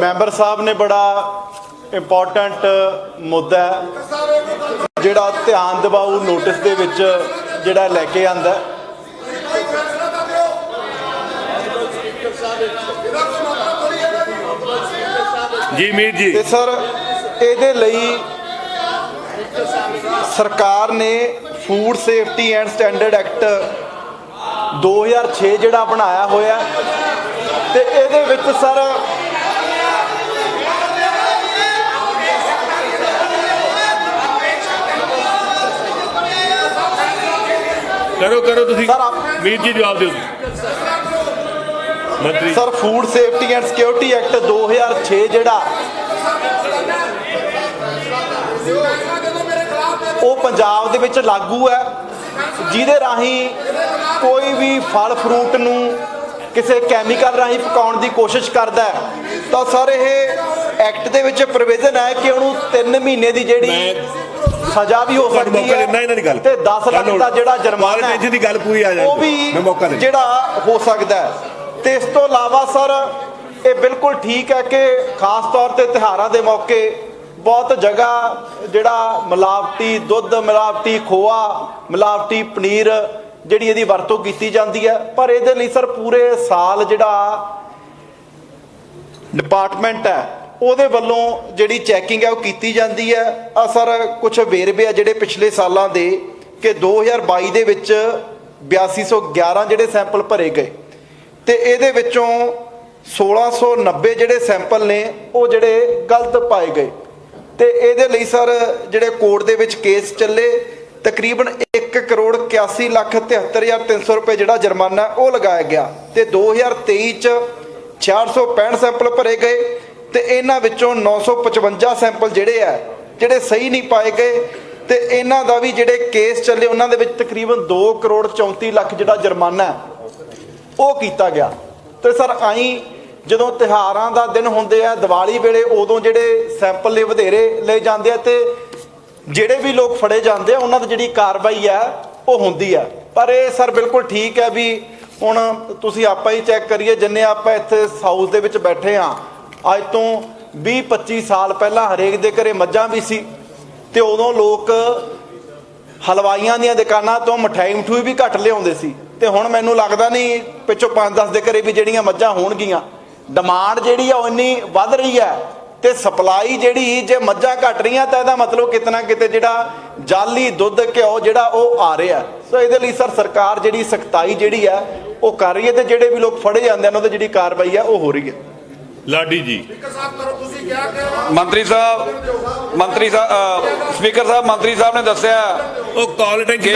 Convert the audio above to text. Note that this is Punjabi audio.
ਮੈਂਬਰ ਸਾਹਿਬ ਨੇ ਬੜਾ ਇੰਪੋਰਟੈਂਟ ਮੁੱਦਾ ਜਿਹੜਾ ਧਿਆਨ ਦਿਵਾਉ ਨੋਟਿਸ ਦੇ ਵਿੱਚ ਜਿਹੜਾ ਲੈ ਕੇ ਆਂਦਾ ਜੀ ਮੀਰ ਜੀ ਤੇ ਸਰ ਇਹਦੇ ਲਈ ਸਰਕਾਰ ਨੇ food safety and standard act 2006 ਜਿਹੜਾ ਬਣਾਇਆ ਹੋਇਆ। ਤੇ ਇਹਦੇ ਵਿੱਚ ਸਰ ਕਰੋ ਕਰੋ ਤੁਸੀਂ। ਸਰ, ਆਪ- ਮੀਰ ਜੀ ਜਵਾਬ ਦਿਓ। ਮੰਤਰੀ। Sir food safety and security act 2006 ਜਿਹੜਾ ਉਹ ਪੰਜਾਬ ਦੇ ਵਿੱਚ ਲਾਗੂ ਹੈ। ਜਿਹਦੇ ਰਾਹੀਂ ਕੋਈ ਵੀ ਫਲ ਫਰੂਟ ਨੂੰ ਕਿਸੇ ਕੈਮੀਕਲ ਰਾਹੀਂ ਪਕਾਉਣ ਦੀ ਕੋਸ਼ਿਸ਼ ਕਰਦਾ ਹੈ। ਤਾਂ ਸਰ ਇਹ ਐਕਟ ਦੇ ਵਿੱਚ ਪ੍ਰੋਵੀਜ਼ਨ ਹੈ ਕਿ ਉਹਨੂੰ 3 ਮਹੀਨੇ ਦੀ ਜਿਹੜੀ ਮੈਂ ਸਜ਼ਾ ਵੀ ਹੋ ਸਕਦੀ ਮੌਕਾ ਹੈ ਦਿੰਦਾ ਇਹਨਾਂ ਦੀ ਗੱਲ। ਤੇ 10 ਲੱਖ ਦਾ ਜਿਹੜਾ ਜੁਰਮਾਨਾ ਹੈ ਦੀ ਗੱਲ ਪੂਰੀ ਆ ਵੀ ਮੈਂ ਮੌਕਾ ਦਿੰਦਾ ਜਿਹੜਾ ਹੋ ਸਕਦਾ ਹੈ। ਤੇ ਇਸ ਤੋਂ ਇਲਾਵਾ ਸਰ ਇਹ ਬਿਲਕੁਲ ਠੀਕ ਹੈ ਕਿ ਖਾਸ ਤੌਰ ਤੇ ਤਿਹਾਰਾਂ ਦੇ ਮੌਕੇ ਬਹੁਤ ਜਗ੍ਹਾ ਜਿਹੜਾ ਮਿਲਾਵਟੀ ਦੁੱਧ ਮਿਲਾਵਟੀ ਖੋਆ ਮਿਲਾਵਟੀ ਪਨੀਰ ਜਿਹੜੀ ਇਹਦੀ ਵਰਤੋਂ ਕੀਤੀ ਜਾਂਦੀ ਹੈ। ਪਰ ਇਹਦੇ ਲਈ ਸਰ ਪੂਰੇ ਸਾਲ ਜਿਹੜਾ ਡਿਪਾਰਟਮੈਂਟ ਹੈ ਉਹਦੇ ਵੱਲੋਂ ਜਿਹੜੀ ਚੈਕਿੰਗ ਹੈ ਉਹ ਕੀਤੀ ਜਾਂਦੀ ਹੈ ਆ ਸਰ ਕੁਝ ਵੇਰਵੇ ਆ ਜਿਹੜੇ ਪਿਛਲੇ ਸਾਲਾਂ ਦੇ ਕਿ 2022 ਦੇ ਵਿੱਚ 8211 ਜਿਹੜੇ ਸੈਂਪਲ ਭਰੇ ਗਏ ਤੇ ਇਹਦੇ ਵਿੱਚੋਂ 1690 ਜਿਹੜੇ ਸੈਂਪਲ ਨੇ, ਉਹ ਜਿਹੜੇ ਗਲਤ ਪਾਏ ਗਏ। ਤੇ ਇਹਦੇ ਲਈ ਸਰ ਜਿਹੜੇ ਕੋਰਟ ਦੇ ਵਿੱਚ ਕੇਸ ਚੱਲੇ, ਤਕਰੀਬਨ 1 ਕਰੋੜ 81 ਲੱਖ 73300 ਰੁਪਏ ਜਿਹੜਾ ਜੁਰਮਾਨਾ ਉਹ ਲਗਾਇਆ ਗਿਆ ਤੇ 2023 ਚ 665 ਸੈਂਪਲ ਭਰੇ ਗਏ। ਤੇ ਇਹਨਾਂ ਵਿੱਚੋਂ 955 ਸੈਂਪਲ ਜਿਹੜੇ ਆ, ਜਿਹੜੇ ਸਹੀ ਨਹੀਂ ਪਾਏ ਗਏ ਤੇ ਇਹਨਾਂ ਦਾ ਵੀ ਜਿਹੜੇ ਕੇਸ ਚੱਲੇ, ਉਹਨਾਂ ਦੇ ਵਿੱਚ ਤਕਰੀਬਨ 2 ਕਰੋੜ 34 ਲੱਖ ਜਿਹੜਾ ਜੁਰਮਾਨਾ ਉਹ ਕੀਤਾ ਗਿਆ। ਤੇ ਸਰ, ਆਈ ਜਦੋਂ ਤਿਹਾਰਾਂ ਦਾ ਦਿਨ ਹੁੰਦੇ ਆ, ਦੀਵਾਲੀ ਵੇਲੇ ਉਦੋਂ ਜਿਹੜੇ ਸੈਂਪਲ ਨੇ ਵਧੇਰੇ ਲਏ ਜਾਂਦੇ ਆ ਤੇ ਜਿਹੜੇ ਵੀ ਲੋਕ ਫੜੇ ਜਾਂਦੇ ਆ, ਉਹਨਾਂ ਦੀ ਜਿਹੜੀ ਕਾਰਵਾਈ ਆ, ਉਹ ਹੁੰਦੀ ਆ। ਪਰ ਇਹ ਸਰ ਬਿਲਕੁਲ ਠੀਕ ਹੈ ਵੀ ਹੁਣ ਤੁਸੀਂ ਆਪਾਂ ਹੀ ਚੈੱਕ ਕਰੀਏ, ਜਿੰਨੇ ਆਪਾਂ ਇੱਥੇ ਹਾਊਸ ਦੇ ਵਿੱਚ ਬੈਠੇ ਆ ਅੱਜ ਤੋਂ 20 25 ਸਾਲ ਪਹਿਲਾਂ ਹਰੇਕ ਦੇ ਘਰੇ ਮੱਝਾਂ ਵੀ ਸੀ ਤੇ ਉਦੋਂ ਲੋਕ ਹਲਵਾਈਆਂ ਦੀਆਂ ਦੁਕਾਨਾਂ ਤੋਂ ਮਠਾਈ ਮਠੂਈ ਵੀ ਘੱਟ ਲਿਆਉਂਦੇ ਸੀ। ਤੇ ਹੁਣ ਮੈਨੂੰ ਲੱਗਦਾ ਨਹੀਂ ਪਿੱਛੋਂ 5-10 ਦੇ ਘਰੇ ਵੀ ਜਿਹੜੀਆਂ ਮੱਝਾਂ ਹੋਣਗੀਆਂ। ਡਿਮਾਂਡ ਜਿਹੜੀ ਆ ਉਹ ਇੰਨੀ ਵੱਧ ਰਹੀ ਹੈ ਤੇ ਸਪਲਾਈ ਜਿਹੜੀ ਜੇ ਮੱਝਾਂ ਘਟ ਰਹੀਆਂ ਤਾਂ ਇਹਦਾ ਮਤਲਬ ਕਿਤਨਾ ਕਿਤੇ ਜਿਹੜਾ ਜਾਲੀ ਦੁੱਧ, ਘਿਓ ਜਿਹੜਾ ਉਹ ਆ ਰਿਹਾ। ਸੋ ਇਹਦੇ ਲਈ ਸਰ ਸਰਕਾਰ ਜਿਹੜੀ ਸਖਤਾਈ ਜਿਹੜੀ ਆ ਉਹ ਕਰ ਰਹੀ ਹੈ ਤੇ ਜਿਹੜੇ ਵੀ ਲੋਕ ਫੜੇ ਜਾਂਦੇ ਹਨ ਉਹਦੇ ਜਿਹੜੀ ਕਾਰਵਾਈ ਆ ਉਹ ਹੋ ਰਹੀ ਹੈ। ਲਾਡੀ ਜੀ। ਮੰਤਰੀ ਸਾਹਿਬ ਮੰਤਰੀ ਸਾਹਿਬ ਸਪੀਕਰ ਸਾਹਿਬ ਮੰਤਰੀ ਸਾਹਿਬ ਨੇ ਦੱਸਿਆ ਉਹ ਕਾਲ ਟੈਂਕੀ